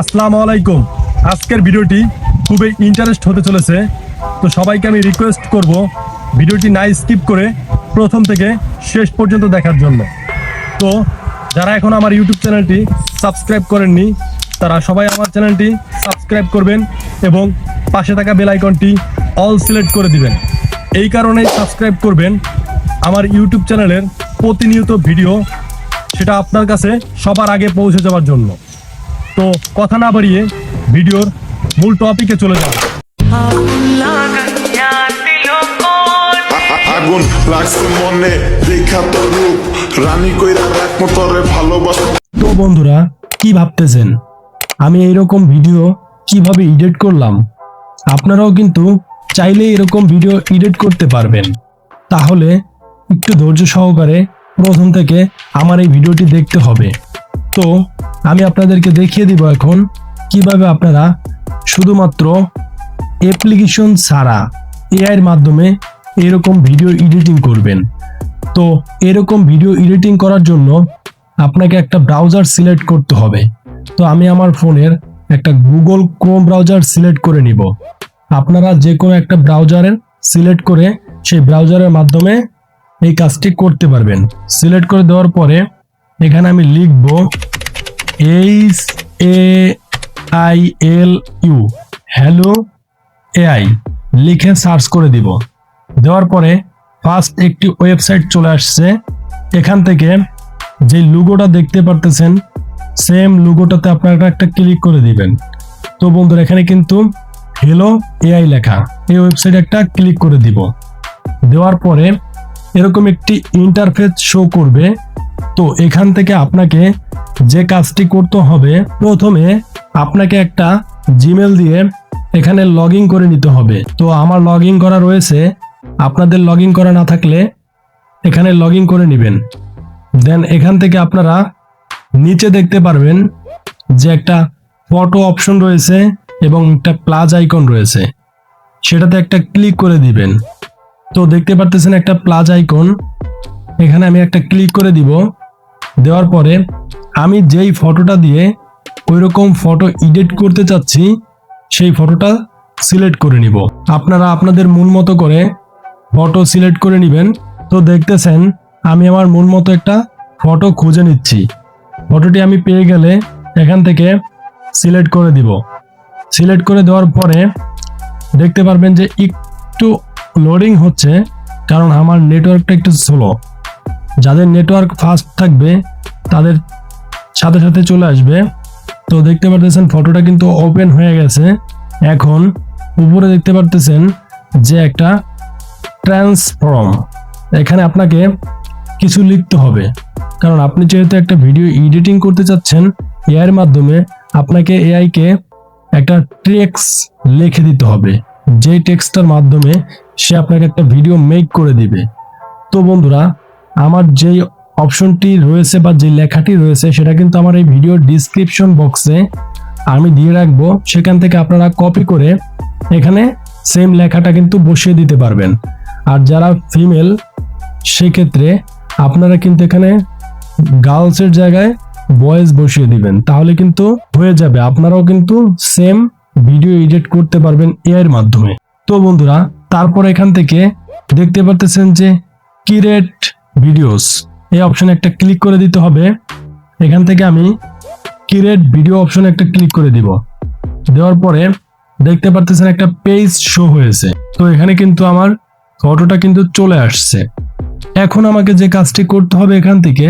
আসসালামু আলাইকুম। আজকের ভিডিওটি খুবই ইন্টারেস্ট হতে চলেছে। তো সবাইকে আমি রিকোয়েস্ট করব ভিডিওটি না স্কিপ করে প্রথম থেকে শেষ পর্যন্ত দেখার জন্য। তো যারা এখন আমার ইউটিউব চ্যানেলটি সাবস্ক্রাইব করেননি, তারা সবাই আমার চ্যানেলটি সাবস্ক্রাইব করবেন এবং পাশে থাকা বেল আইকনটি অল সিলেক্ট করে দিবেন। এই কারণেই সাবস্ক্রাইব করবেন আমার ইউটিউব চ্যানেলের প্রতিনিয়ত ভিডিও, সেটা আপনার কাছে সবার আগে পৌঁছে যাওয়ার জন্য। তো কথা না বাড়িয়ে ভিডিওর মূল টপিকে চলে কোন আগুন লাগছে মনে দেখা তো রূপ। রানী কইরা রাখমো তরে ভালোবাসা। তো বন্ধুরা কি ভাবতেছেন? আমি এইরকম ভিডিও কীভাবে এডিট করলাম? আপনারাও কিন্তু চাইলে এরকম ভিডিও এডিট করতে পারবেন। তাহলে একটু ধৈর্য সহকারে প্রথম থেকে আমার এই ভিডিওটি দেখতে হবে। তো আমি আপনাদেরকে দেখিয়ে দিব এখন কীভাবে আপনারা শুধুমাত্র অ্যাপ্লিকেশন ছাড়া এআইয়ের মাধ্যমে এরকম ভিডিও এডিটিং করবেন। তো এরকম ভিডিও এডিটিং করার জন্য আপনাকে একটা ব্রাউজার সিলেক্ট করতে হবে। তো আমি আমার ফোনের একটা গুগল ক্রোম ব্রাউজার সিলেক্ট করে নিব। আপনারা যে কোনো একটা ব্রাউজারের সিলেক্ট করে সেই ব্রাউজারের মাধ্যমে এই কাজটি করতে পারবেন। সিলেক্ট করে দেওয়ার পরে এখানে আমি লিখব H A I L U hello AI লিখে সার্চ করে দিব। দেওয়ার পরে ফার্স্ট একটি ওয়েবসাইট চলে আসছে। এখান থেকে যে লুগোটা দেখতে পারতেছেন সেম লুগোটাতে আপনারা একটা ক্লিক করে দিবেন। তো বন্ধুরা, এখানে কিন্তু হ্যালো এআই লেখা। এই ওয়েবসাইটে একটা ক্লিক করে দিব। দেওয়ার পরে এরকম একটি ইন্টারফেস শো করবে। তো এখান থেকে আপনাকে যে কাজটি করতে হবে, প্রথমে আপনাকে একটা জিমেল দিয়ে এখানে লগ করে নিতে হবে। তো আমার লগ করা রয়েছে। আপনাদের লগ করা না থাকলে এখানে লগ করে নেবেন। দেন এখান থেকে আপনারা নিচে দেখতে পারবেন যে একটা ফটো অপশন রয়েছে এবং একটা প্লাস আইকন রয়েছে। সেটাতে একটা ক্লিক করে দিবেন। তো দেখতে পারতেছেন একটা প্লাস আইকন এখানে আমি একটা ক্লিক করে দিব। দেওয়ার পরে আমি যেই ফটোটা দিয়ে ওই রকম ফটো এডিট করতে চাচ্ছি, সেই ফটোটা সিলেক্ট করে নিব। আপনারা আপনাদের মন মতো করে ফটো সিলেক্ট করে নেবেন। তো দেখতেছেন, আমি আমার মন মতো একটা ফটো খুঁজে নিচ্ছি। ফটোটি আমি পেয়ে গেলে এখান থেকে সিলেক্ট করে দিব। সিলেক্ট করে দেওয়ার পরে দেখতে পারবেন যে একটু লোডিং হচ্ছে, কারণ আমার নেটওয়ার্কটা একটু স্লো যাদের নেটওয়ার্ক ফাস্ট থাকবে, তাদের সাথে সাথে চলে আসবে। তো দেখতে পারতেছেন ফটোটা কিন্তু ওপেন হয়ে গেছে। এখন উপরে দেখতে পারতেছেন যে একটা ট্রান্সফর্ম এখানে আপনাকে কিছু লিখতে হবে। কারণ আপনি যেহেতু একটা ভিডিও এডিটিং করতে চাচ্ছেন, এআইয়ের মাধ্যমে আপনাকে এআইকে একটা টেক্স লিখে দিতে হবে। যেই টেক্সটার মাধ্যমে সে আপনাকে একটা ভিডিও মেক করে দিবে। তো বন্ধুরা আমার যেই অপশনটি রয়েছে বা যে লেখাটি রয়েছে, সেটা কিন্তু আমার এই ভিডিওর ডিসক্রিপশন বক্সে আমি দিয়ে রাখব। সেখান থেকে আপনারা কপি করে এখানে সেম লেখাটা কিন্তু বসিয়ে দিতে পারবেন। আর যারা ফিমেল সেক্ষেত্রে আপনারা কিন্তু এখানে গার্লসের জায়গায় বয়েজ বসিয়ে দিবেন। তাহলে কিন্তু হয়ে যাবে। আপনারাও কিন্তু সেম ভিডিও এডিট করতে পারবেন এর মাধ্যমে। তো বন্ধুরা, তারপর এখান থেকে দেখতে পারতেছেন যে কিরেট ভিডিওস এই অপশনে একটা ক্লিক করে দিতে হবে। এখান থেকে আমি কিরেট ভিডিও অপশনে একটা ক্লিক করে দিব। দেওয়ার পরে দেখতে পারতেছেন একটা পেজ শো হয়েছে। তো এখানে কিন্তু আমার ফটোটা কিন্তু চলে আসছে। এখন আমাকে যে কাজটি করতে হবে এখান থেকে,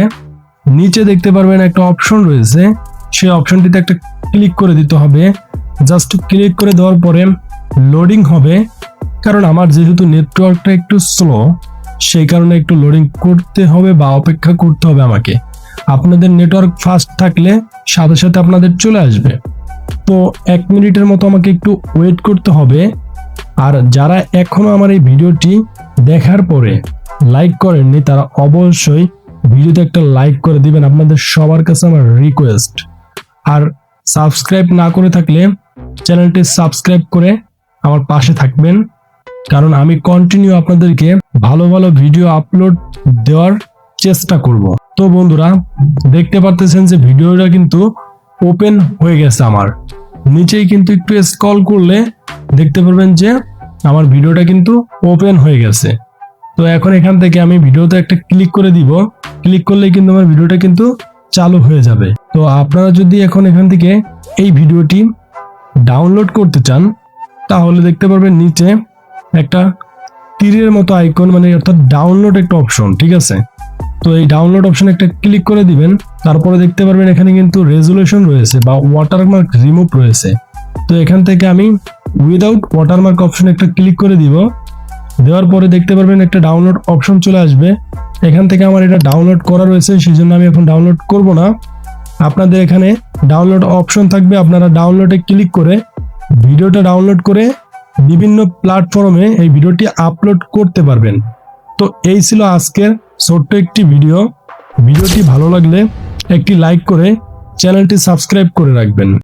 নিচে দেখতে পারবেন একটা অপশন রয়েছে। সেই অপশনটিতে একটা ক্লিক করে দিতে হবে। জাস্ট ক্লিক করে দেওয়ার পরে লোডিং হবে। কারণ আমার যেহেতু নেটওয়ার্কটা একটু স্লো সেই কারণে একটু লোডিং করতে হবে বা অপেক্ষা করতে হবে আমাকে। আপনাদের নেটওয়ার্ক ফাস্ট থাকলে সাথে সাথে আপনাদের চলে আসবে। তো এক মিনিটের মতো আমাকে একটু ওয়েট করতে হবে। আর যারা এখনও আমার এই ভিডিওটি দেখার পরে লাইক করেননি, তারা অবশ্যই ভিডিওতে একটা লাইক করে দিবেন। আপনাদের সবার কাছে আমার রিকোয়েস্ট আর সাবস্ক্রাইব না করে থাকলে চ্যানেলটি সাবস্ক্রাইব করে আমার পাশে থাকবেন। কারণ আমি কন্টিনিউ আপনাদেরকে ভালো ভালো ভিডিও আপলোড দেওয়ার চেষ্টা করব। তো বন্ধুরা, দেখতে পারতেছেন যে ভিডিওটা কিন্তু ওপেন হয়ে গেছে আমার। নিচেই কিন্তু একটু স্ক্রল করলে দেখতে পারবেন যে আমার ভিডিওটা কিন্তু ওপেন হয়ে গেছে। তো এখন এখান থেকে আমি ভিডিওতে একটা ক্লিক করে দিব। ক্লিক করলে কিন্তু আমার ভিডিওটা কিন্তু চালু হয়ে যাবে। তো আপনারা যদি এখন এখান থেকে এই ভিডিওটি ডাউনলোড করতে চান, তাহলে দেখতে পারবেন নিচে একটা তীরের মতো আইকন মানে অর্থাৎ ডাউনলোড একটা অপশন ঠিক আছে? তো এই ডাউনলোড অপশন একটা ক্লিক করে দিবেন, তারপরে দেখতে পারবেন এখানে কিন্তু রেজুলেশন রয়েছে বা ওয়াটারমার্ক রিমুভ রয়েছে। তো এখান থেকে আমি উইদাউট ওয়াটারমার্ক অপশন একটা ক্লিক করে দিব। দেওয়ার পরে দেখতে পারবেন একটা ডাউনলোড অপশন চলে আসবে। এখান থেকে আমার এটা ডাউনলোড করা রয়েছে সেই জন্য আমি এখন ডাউনলোড করব না। আপনাদের এখানে ডাউনলোড অপশন থাকবে, আপনারা ডাউনলোডে ক্লিক করে ভিডিওটা ডাউনলোড করে বিভিন্ন প্ল্যাটফর্মে এই ভিডিওটি আপলোড করতে পারবেন। তো এই ছিল আজকের ছোট্ট একটি ভিডিও ভিডিওটি ভালো লাগলে একটি লাইক করে চ্যানেলটি সাবস্ক্রাইব করে রাখবেন।